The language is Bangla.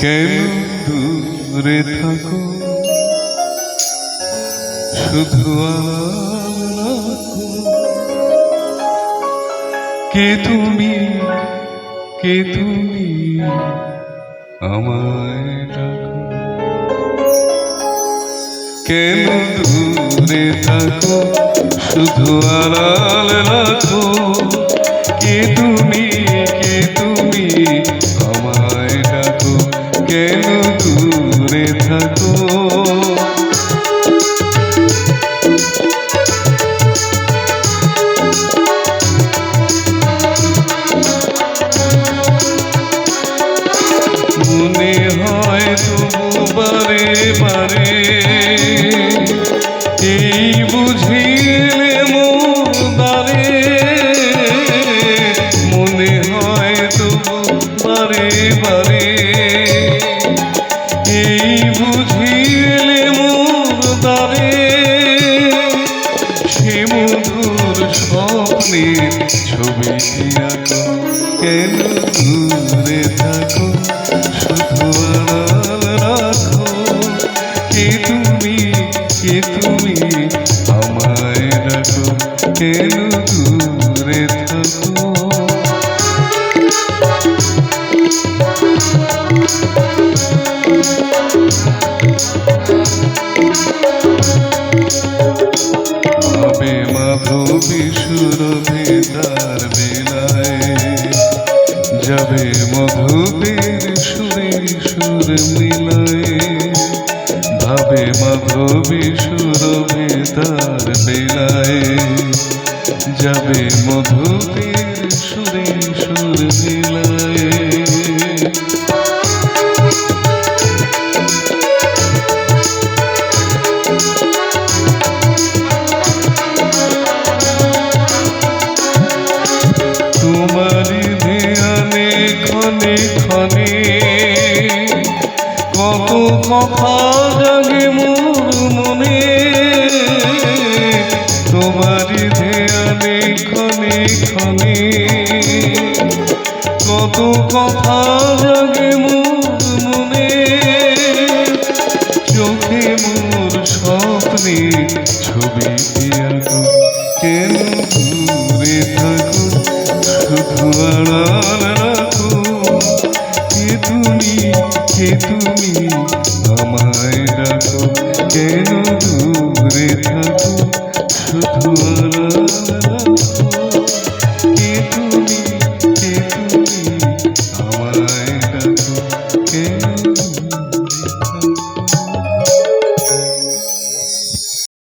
কেন দূরে থাকো? শুধু কে তুমি? কে তুমি? আমায় কেন দূরে থাকো? শুধু আড়াল রাখো কে তুমি? কে তুমি? আমায় পারে বারে। এই বুঝিলে মোদারে মনে হয় তবু বারে বারে। এই বুঝিলে মোদারে সে মধুর স্বপ্নের আঁকো? কেন দূরে থাকো? শুধু কেন দূরে থাকো ভাবে মাধবী সুরভি তার বেলায় যাবে মধুবীর সুরে সুর মিলায় ভাবে মাধবী সুরভি তার বেলায় সুরে মিলায়। কত কথা জাগে মনে কত কথা জাগে মোর মনে। চোখে মোর স্বপ্নে ছবি কেন দূরে থাকো? শুধু আড়াল রাখো। কে তুমি কে তুমি আমায় কেন দূরে থাকো? শুধু আড়াল